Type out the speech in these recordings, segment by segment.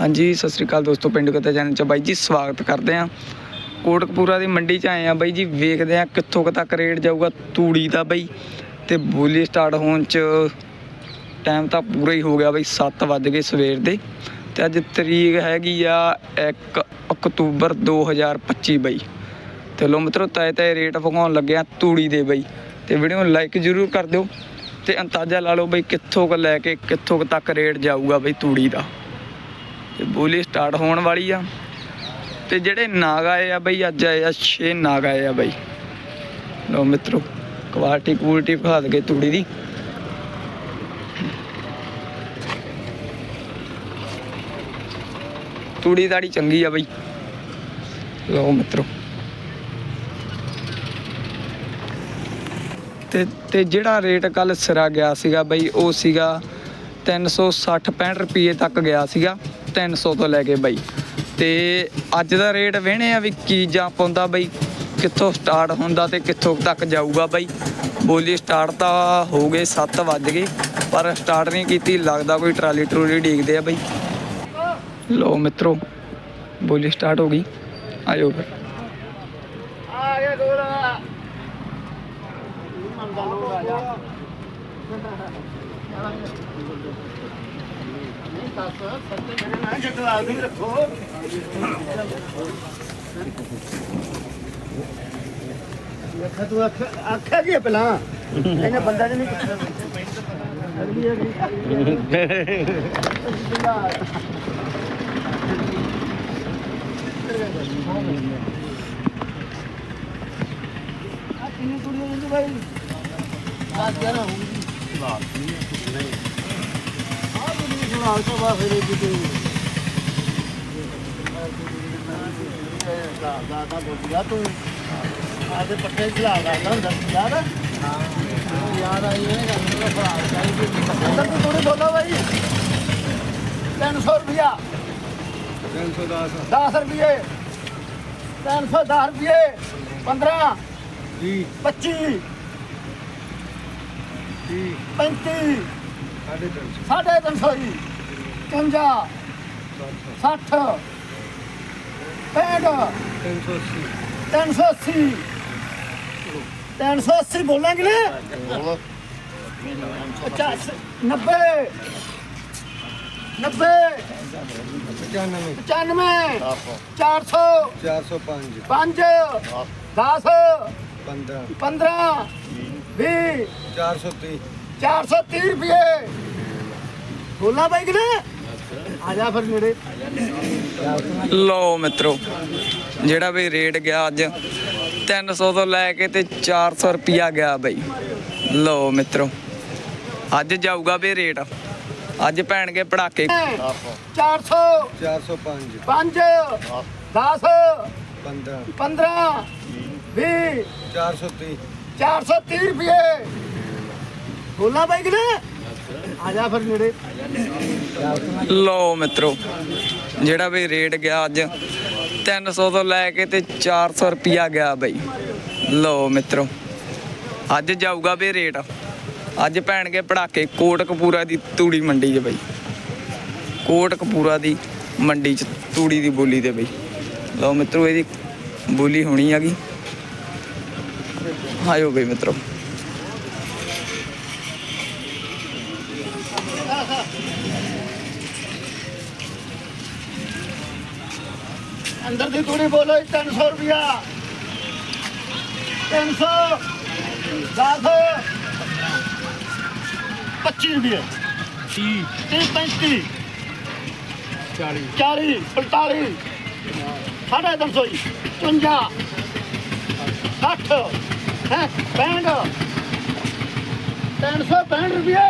ਹਾਂਜੀ, ਸਤਿ ਸ੍ਰੀ ਅਕਾਲ ਦੋਸਤੋ, ਪਿੰਡ ਕਤੇ ਚੈਨਲ ਚ ਬਾਈ ਜੀ, ਸਵਾਗਤ ਕਰਦੇ ਆ ਕੋਟਕਪੂਰਾ ਦੀ ਮੰਡੀ ਚ ਆਏ ਆ ਬਾਈ ਜੀ, ਵੇਖਦੇ ਆ ਕਿੱਥੋਂ ਕੁ ਤੱਕ ਰੇਟ ਜਾਊਗਾ ਤੂੜੀ ਦਾ ਬਾਈ। ਤੇ ਬੋਲੀ ਸਟਾਰਟ ਹੋਣ ਚ ਟਾਈਮ ਤਾਂ ਪੂਰਾ ਹੀ ਹੋ ਗਿਆ ਬਾਈ 7 ਵੱਜ ਗਏ ਸਵੇਰ ਦੇ। ਤੇ ਅੱਜ ਤਰੀਕ ਹੈਗੀ ਆ 1 ਅਕਤੂਬਰ 2025 ਬਾਈ। ਤੇ ਲੋ ਮਿੱਤਰੋ ਤਾਏ ਤੈ ਰੇਟ ਵਿਖਾਉਣ ਲੱਗਿਆ ਤੂੜੀ ਦੇ ਬਾਈ। ਤੇ ਵੀਡੀਓ ਨੂੰ ਲਾਈਕ ਜ਼ਰੂਰ ਕਰ ਦਿਓ ਤੇ ਅੰਦਾਜ਼ਾ ਲਾ ਲਓ ਬਾਈ ਕਿੱਥੋਂ ਕੁ ਲੈ ਕੇ ਕਿੱਥੋਂ ਕੁ ਤੱਕ ਰੇਟ ਜਾਊਗਾ ਬਾਈ ਤੂੜੀ ਦਾ। ਤੇ ਬੋਲੀ ਸਟਾਰਟ ਹੋਣ ਵਾਲੀ ਆ। ਤੇ ਜਿਹੜੇ ਨਾਗ ਆਏ ਆ ਬਈ, ਅੱਜ ਆਏ ਆ 6 ਨਾਗ ਆਏ ਆ ਬਈ। ਲੋ ਮਿੱਤਰੋ ਕੁਆਲਿਟੀ ਕੁਆਲਿਟੀ ਵਿਖਾ ਦਗੇ ਤੂੜੀ ਦੀ। ਤੂੜੀ ਦਾੜੀ ਚੰਗੀ ਆ ਬਈ। ਲੋ ਮਿੱਤਰੋ। ਤੇ ਤੇ ਜਿਹੜਾ ਰੇਟ ਕੱਲ ਸਿਰਾ ਗਿਆ ਸੀਗਾ ਬਈ, ਉਹ ਸੀਗਾ 360 65 ਰੁਪਏ ਤੱਕ ਗਿਆ ਸੀਗਾ। 300 ਤੋਂ ਲੈ ਕੇ ਬਾਈ। ਤੇ ਅੱਜ ਦਾ ਰੇਟ ਵੇਣੇ ਆ ਵੀ ਕੀ ਜਾ ਪਾਉਂਦਾ ਬਈ, ਕਿੱਥੋਂ ਸਟਾਰਟ ਹੁੰਦਾ ਤੇ ਕਿੱਥੋਂ ਤੱਕ ਜਾਊਗਾ ਬਾਈ। ਬੋਲੀ ਸਟਾਰਟ ਤਾਂ ਹੋ ਗਏ 7 ਵੱਜ ਗਏ, ਪਰ ਸਟਾਰਟ ਨਹੀਂ ਕੀਤੀ, ਲੱਗਦਾ ਕੋਈ ਟਰਾਲੀ ਟਰੂਲੀ ਡੀਕਦੇ ਆ ਬਈ। ਲੋ ਮਿੱਤਰੋ, ਬੋਲੀ ਸਟਾਰਟ ਹੋ ਗਈ। ਆਇਓ ਫਿਰ। ਅੱਖਾਂ ਤੂੰ ਅੱਖ ਅੱਖਾਂ ਕੀ ਪਹਿਲਾਂ ਇਹਨੇ ਬੰਦਾ ਨਹੀਂ ਕਿੰਨੀ ਕੁੜੀ ਹੁੰਦੀ ਭਾਈ ਬਾਤ ਕਿਆ ਨਾ ਹੋਊਗੀ। ਆ ਤੂੰ ਬਾਅਦ ਫਿਰ ਇਹ ਕਿਤੇ ਦਾ ਦਾ ਦਾ ਬੋਲਿਆ ਤੂੰ ਆਦੇ ਪੱਟੇ ਚਲਾ ਕਰਦਾ ਹੁੰਦਾ ਆ? ਹਾਂ ਯਾਦ ਆਈ ਇਹ ਗੱਲ ਦਾ ਫਰਾਕ ਚਾਹੀਦੀ ਅੰਦਰ ਤੂੰ ਥੋੜੀ ਬੋਲੋ ਬਾਈ। 300 ਰੁਪਿਆ 310 10 ਰੁਪਏ। 310 ਰੁਪਏ। 15 ਜੀ 25 ਜੀ 35 350 350 ਜੀ। 55 60 65 380 380 380 ਬੋਲਾਂਗੇ ਨਾ 50 90 90 95 95 400 405 5 10 15 15 20 430 430 ਰੁਪਏ। ਬੋਲਾਂ ਬਾਈ ਕਿ ਨਾ ਆ ਜਾ ਫਿਰ ਨੇੜੇ। ਲਓ ਮਿੱਤਰੋ ਜਿਹੜਾ ਵੀ ਰੇਟ ਗਿਆ ਅੱਜ 300 ਤੋਂ ਲੈ ਕੇ ਤੇ 400 ਰੁਪਿਆ ਗਿਆ ਬਈ। ਲਓ ਮਿੱਤਰੋ ਅੱਜ ਜਾਊਗਾ ਵੀ ਰੇਟ। ਅੱਜ ਪੈਣਗੇ ਪੜਾਕੇ। 400 405 5 10 15 15 20 430 430 ਰੁਪਏ। ਬੋਲਾਂ ਬਾਈ ਕਿ ਆ ਜਾ ਫਿਰ ਨੇੜੇ। ਲਓ ਮਿੱਤਰੋ, ਜਿਹੜਾ ਵੀ ਰੇਟ ਗਿਆ ਅੱਜ 300 ਤੋਂ ਲੈ ਕੇ ਤੇ 400 ਰੁਪਿਆ ਗਿਆ ਬਈ। ਲਓ ਮਿੱਤਰੋ, ਅੱਜ ਜਾਊਗਾ ਵੀ ਰੇਟ। ਅੱਜ ਪੈਣਗੇ ਪੜਾਕੇ ਕੋਟ ਕਪੂਰਾ ਦੀ ਤੂੜੀ ਮੰਡੀ 'ਚ ਬਈ। ਕੋਟ ਕਪੂਰਾ ਦੀ ਮੰਡੀ 'ਚ ਤੂੜੀ ਦੀ ਬੋਲੀ ਤੇ ਬਈ। ਲਓ ਮਿੱਤਰੋ, ਇਹਦੀ ਬੋਲੀ ਹੋਣੀ ਹੈਗੀ। ਆਇਓ ਬਈ ਮਿੱਤਰੋ। ਅੰਦਰ ਦੀ ਕੁੜੀ ਬੋਲੋ 300 ਰੁਪਿਆ 300 10 25 ਰੁਪਏ। 30 35 40 40 45 ਸਾਢੇ ਤਿੰਨ ਸੌ ਜੀ 55 60 ਹੈ 65 365 ਰੁਪਏ।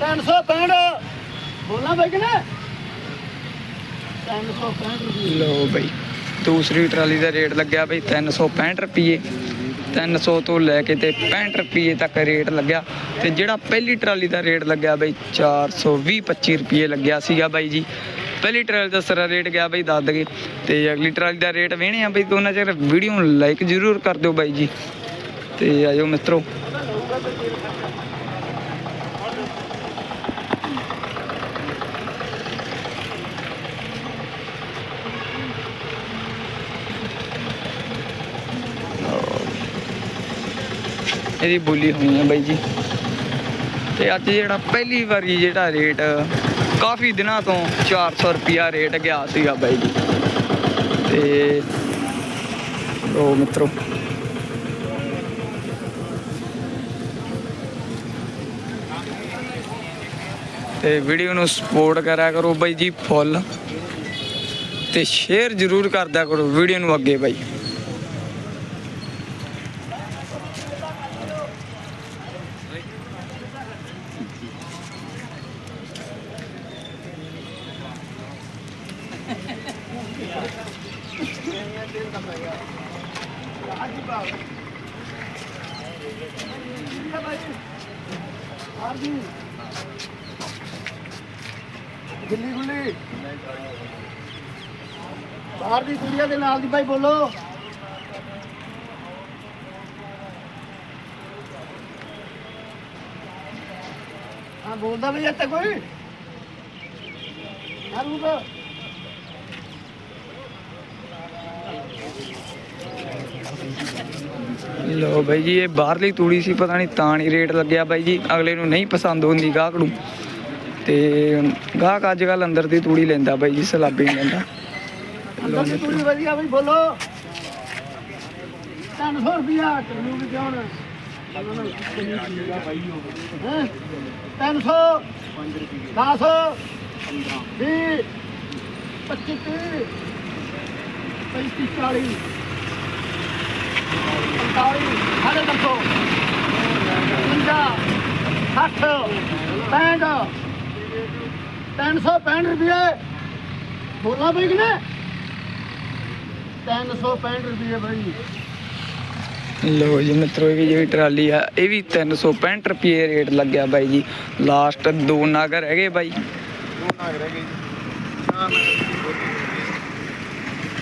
365 ਬੋਲਣਾ ਬਾਈ ਕਿ ਨਾ? 365 ਰੁਪਏ ਲਓ ਬਈ, ਦੂਸਰੀ ਟਰਾਲੀ ਦਾ ਰੇਟ ਲੱਗਿਆ ਬਈ 365 ਰੁਪਏ 300 ਤੋਂ ਲੈ ਕੇ ਤੇ 65 ਰੁਪਏ ਤੱਕ ਰੇਟ ਲੱਗਿਆ। ਤੇ ਜਿਹੜਾ ਪਹਿਲੀ ਟਰਾਲੀ ਦਾ ਰੇਟ ਲੱਗਿਆ ਬਈ 420 25 ਰੁਪਏ ਲੱਗਿਆ ਸੀਗਾ ਬਾਈ ਜੀ। ਪਹਿਲੀ ਟਰਾਲੀ ਦਾ ਸਾਰਾ ਰੇਟ ਗਿਆ ਬਈ ਦੱਸ ਦਗੇ ਤੇ ਅਗਲੀ ਟਰਾਲੀ ਦਾ ਰੇਟ ਵੇਣੇ ਆ ਬਈ ਦੋਨਾਂ ਚਿਰ ਵੀਡੀਓ ਨੂੰ ਲਾਈਕ ਜ਼ਰੂਰ ਕਰ ਦਿਓ ਬਾਈ ਜੀ। ਤੇ ਆਜੋ ਮਿੱਤਰੋ। ਇਹਦੀ ਬੋਲੀ ਹੋਈ ਹੈ ਬਾਈ ਜੀ। ਤੇ ਅੱਜ ਜਿਹੜਾ ਪਹਿਲੀ ਵਾਰੀ ਜਿਹੜਾ ਰੇਟ, ਕਾਫੀ ਦਿਨਾਂ ਤੋਂ 400 ਰੁਪਿਆ ਰੇਟ ਗਿਆ ਸੀਗਾ ਬਾਈ ਜੀ। ਤੇ ਲੋ ਮਿੱਤਰੋ। ਤੇ ਵੀਡੀਓ ਨੂੰ ਸਪੋਰਟ ਕਰਿਆ ਕਰੋ ਬਾਈ ਜੀ ਫੁੱਲ। ਤੇ ਸ਼ੇਅਰ ਜ਼ਰੂਰ ਕਰਦਿਆ ਕਰੋ ਵੀਡੀਓ ਨੂੰ ਅੱਗੇ ਬਾਈ। ਦਿੱਲੀ ਗੁੱਲੀ ਬਾਹਰ ਦੀ ਕੁੜੀਆਂ ਦੇ ਨਾਲ ਦੀ ਭਾਈ ਬੋਲੋ ਹਾਂ, ਬੋਲਦਾ ਵੀ ਇੱਥੇ ਕੋਈ। ਹਾਂ ਰੂਪ ਲੋ ਬਾਈ ਜੀ ਇਹ ਬਾਹਰਲੀ ਤੂੜੀ ਸੀ ਪਤਾ ਨਹੀਂ ਤਾਂ ਨਹੀਂ ਰੇਟ ਲੱਗਿਆ ਬਾਈ ਜੀ ਅਗਲੇ ਨੂੰ ਨਹੀਂ ਪਸੰਦ ਹੁੰਦੀ ਗਾਹਕ ਨੂੰ। ਤੇ ਗਾਹਕ ਅੱਜ ਕੱਲ ਅੰਦਰ ਦੀ ਤੂੜੀ ਲੈਂਦਾ ਬਾਈ ਜੀ ਸਲਾਬੀ ਨਹੀਂ ਲੈਂਦਾ। ਅੰਦਰ ਦੀ ਕੁੜੀ ਵਧੀਆ ਬਈ ਬੋਲੋ। 300 ਰੁਪਿਆ ਤੈਨੂੰ ਵੀ ਕਿਉਂ ਨਾ ਹੈਂ? 300 10 20 25 30 35 40 45 ਸਾਢੇ ਤਿੰਨ ਸੌ 50 60 65 365 ਰੁਪਏ ਬੋਲਣਾ ਬਈ ਕਿ ਨਾ 365 ਰੁਪਏ ਬਈ ਲੋ ਜੀ ਮਿੱਤਰੋ ਇਹ ਵੀ ਜਿਹੜੀ ਟਰਾਲੀ ਆ ਇਹ ਵੀ 365 ਰੁਪਏ ਰੇਟ ਲੱਗਿਆ ਬਾਈ ਜੀ। ਲਾਸਟ ਦੋ ਨਾਗਰ ਹੈਗੇ ਬਾਈ। ਦੋ ਨਾਗ ਰਹਿ ਗਏ ਜੀ ਨਾਗ ਦੀ ਬੋਲੀ।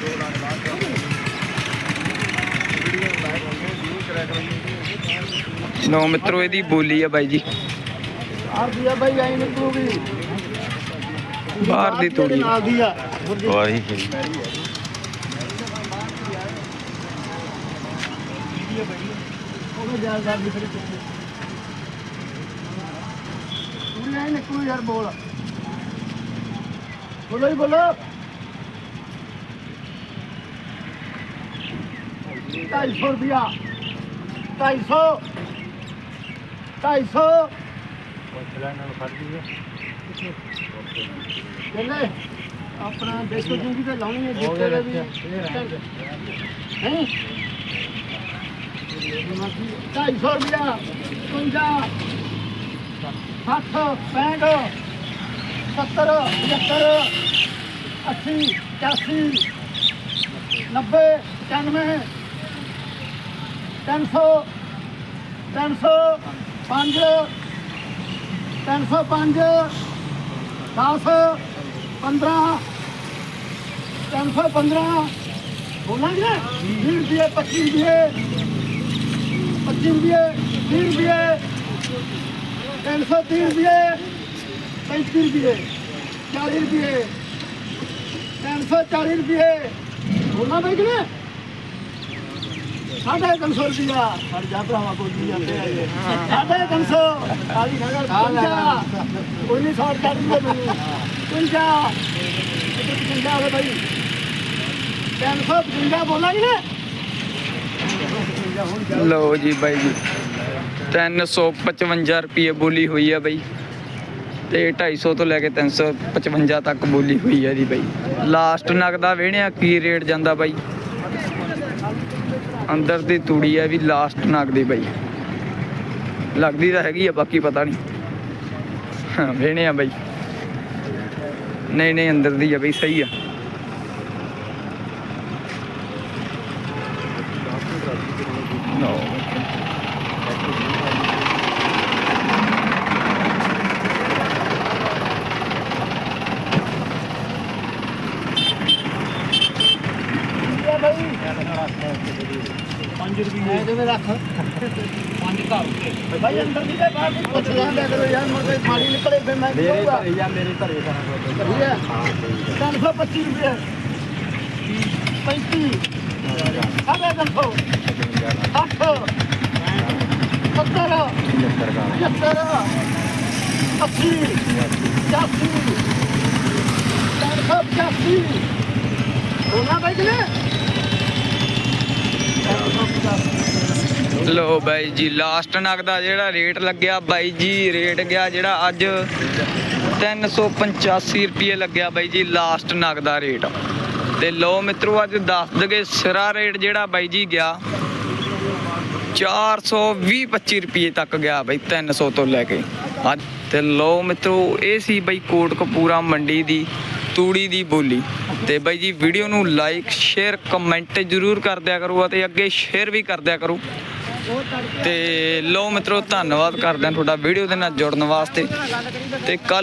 ਦੋ ਨਾਗ ਬਾਅਦ ਵੀਡੀਓ ਲਾਈਕ ਲੋ ਮਿੱਤਰੋ ਇਹਦੀ ਬੋਲੀ ਆ ਬਾਈ ਜੀ। ਆਹ ਦੀ ਆ ਬਈ ਆਈ ਨਿਕਲੂਗੀ ਬਾਹਰ ਦੀ ਤੂੜੀ ਨਾਲ ਦੀ ਆ। ਵਾਹਿਗੁਰੂ ਉਹਨੇ ਜਾਲ ਦਾ ਵੀ ਫਿਰ ਪੂਰੀ ਆਈ ਨਿਕਲੂ ਯਾਰ ਬੋਲ ਬੋਲੋ ਹੀ ਬੋਲੋ ਢਾਈ ਸੌ ਰੁਪਿਆ ਢਾਈ ਸੌ। ਢਾਈ ਸੌ। ਕਹਿੰਦੇ ਆਪਣਾ ਦੇਸੋ ਜੂਗੀ ਤੇ ਲਾਉਣੀ ਹੈ ਜਿੱਤੇ ਦੇ ਵੀ। ਹੈ? ਢਾਈ ਸੌ ਰੁਪਇਆ ਪੰਜਾਹ ਸੱਠ, ਪੈਂਹਠ, ਸੱਤਰ, ਪਝੱਤਰ, ਅੱਸੀ, ਇਕਾਸੀ, ਨੱਬੇ ਪਚਾਨਵੇਂ ਤਿੰਨ ਸੌ ਤਿੰਨ ਸੌ ਪੰਜ, ਤਿੰਨ ਸੌ ਪੰਜ, ਦਸ, ਪੰਦਰਾਂ, ਤਿੰਨ ਸੌ ਪੰਦਰਾਂ। ਬੋਲਾਂਗੇ? ਵੀਹ ਰੁਪਏ, ਪੱਚੀ ਰੁਪਏ ਪੱਚੀ ਰੁਪਏ, ਵੀਹ ਰੁਪਏ, ਤਿੰਨ ਸੌ ਤੀਹ ਰੁਪਏ, ਪੈਂਤੀ ਰੁਪਏ, ਚਾਲੀ ਰੁਪਏ, ਤਿੰਨ ਸੌ ਚਾਲੀ ਰੁਪਏ। ਬੋਲਾਂ ਬਈ ਕਿ ਸਾਢੇ ਤਿੰਨ ਸੌ ਰੁਪਇਆ ਸਾਡੇ ਜਾ ਭਰਾਵਾ ਬੋਲੀ ਜਾਂਦੇ ਆ ਇਹ? ਸਾਢੇ ਤਿੰਨ ਸੌ। ਕਾਲੀ ਨਗਰ ਪੰਜਾਹ। ਕੋਈ ਨਹੀਂ ਸੌ ਕਰ ਦਿੰਦੇ ਮੈਨੂੰ ਇੱਧਰ ਪੰਜਾਹ ਹੋਵੇ ਬਾਈ। ਤਿੰਨ ਸੌ ਪੰਜਾਹ ਬੋਲਾਂਗੇ ਨਾ? ਲਓ ਜੀ ਬਾਈ ਜੀ। 355 ਰੁਪਏ ਬੋਲੀ ਹੋਈ ਆ ਬਾਈ। ਤੇ 250 ਤੋਂ ਲੈ ਕੇ 355 ਤੱਕ ਬੋਲੀ ਹੋਈ ਆ ਜੀ ਬਾਈ। ਲਾਸਟ ਨਗਦਾ ਵੇਹਣਿਆ ਕੀ ਰੇਟ ਜਾਂਦਾ ਬਾਈ? ਅੰਦਰ ਦੀ ਤੂੜੀ ਆ ਵੀ ਲਾਸਟ ਨਗ ਬਈ। ਲੱਗਦੀ ਤਾਂ ਹੈਗੀ ਆ, ਬਾਕੀ ਪਤਾ ਨਹੀਂ। ਵੇਹਣਿਆ ਬਾਈ। ਨਹੀਂ ਨਹੀਂ, ਅੰਦਰ ਦੀ ਆ ਬਈ, ਸਹੀ ਆ। ਲਓ ਇਹ ਬਾਈ 5 ਰੁਪਏ ਕਿਵੇਂ ਰੱਖ? 5 ਘਰ ਤੇ ਭਾਈ ਅੰਦਰ ਦੀ ਤੇ ਬਾਹਰ ਦੀ ਪੁੱਛ ਲੈਂਦਾ ਕਰੋ ਯਾਰ ਮੁੜ ਕੇ ਖਾਲੀ ਨਿਕਲੇ ਫਿਰ ਮੈਂ ਕੀ ਮੇਰੇ ਕਰੂੰਗਾ ਘਰੇ ਜਾਂ ਮੇਰੇ ਘਰੇ ਕਰਾਂ ਠੀਕ ਹੈ। 325 ਰੁਪਏ। 35 ਸਾਢੇ ਤਿੰਨ ਸੌ। 60 70 75 80 85 485 ਹੋਣਾ ਬਾਈ ਕਿਨੇ ਲੋ ਬਾਈ ਜੀ ਲਾਸਟ ਨਗ ਦਾ ਜਿਹੜਾ ਰੇਟ ਲੱਗਿਆ ਬਾਈ ਜੀ ਰੇਟ ਗਿਆ ਜਿਹੜਾ ਅੱਜ 385 ਰੁਪਏ ਲੱਗਿਆ ਬਾਈ ਜੀ ਲਾਸਟ ਨਗ ਦਾ ਰੇਟ ਤੇ ਲੋ ਮਿੱਤਰੋ, ਅੱਜ ਦੱਸ ਦਗੇ ਸਿਰਾ ਰੇਟ ਜਿਹੜਾ ਬਾਈ ਜੀ ਗਿਆ 420 25 ਰੁਪਏ ਤੱਕ ਗਿਆ ਬਾਈ 300 ਤੋਂ ਲੈ ਕੇ। ਅੱਜ ਤੇ ਲੋ ਮਿੱਤਰੋ, ਇਹ ਸੀ ਬਾਈ ਕੋਟਕਪੂਰਾ ਮੰਡੀ ਦੀ ਤੂੜੀ ਦੀ ਬੋਲੀ। ਤੇ ਬਾਈ ਜੀ ਵੀਡੀਓ ਨੂੰ ਲਾਈਕ ਸ਼ੇਅਰ ਕਮੈਂਟ ਜ਼ਰੂਰ ਕਰ ਦਿਆ ਕਰੋ ਅਤੇ ਅੱਗੇ ਸ਼ੇਅਰ ਵੀ ਕਰ ਦਿਆ ਕਰੋ। ਤੇ ਲੋ ਮਿੱਤਰੋ ਧੰਨਵਾਦ ਕਰਦੇ ਹਾਂ ਤੁਹਾਡਾ ਵੀਡੀਓ ਦੇ ਨਾਲ ਜੁੜਨ ਵਾਸਤੇ ਤੇ ਕੱਲ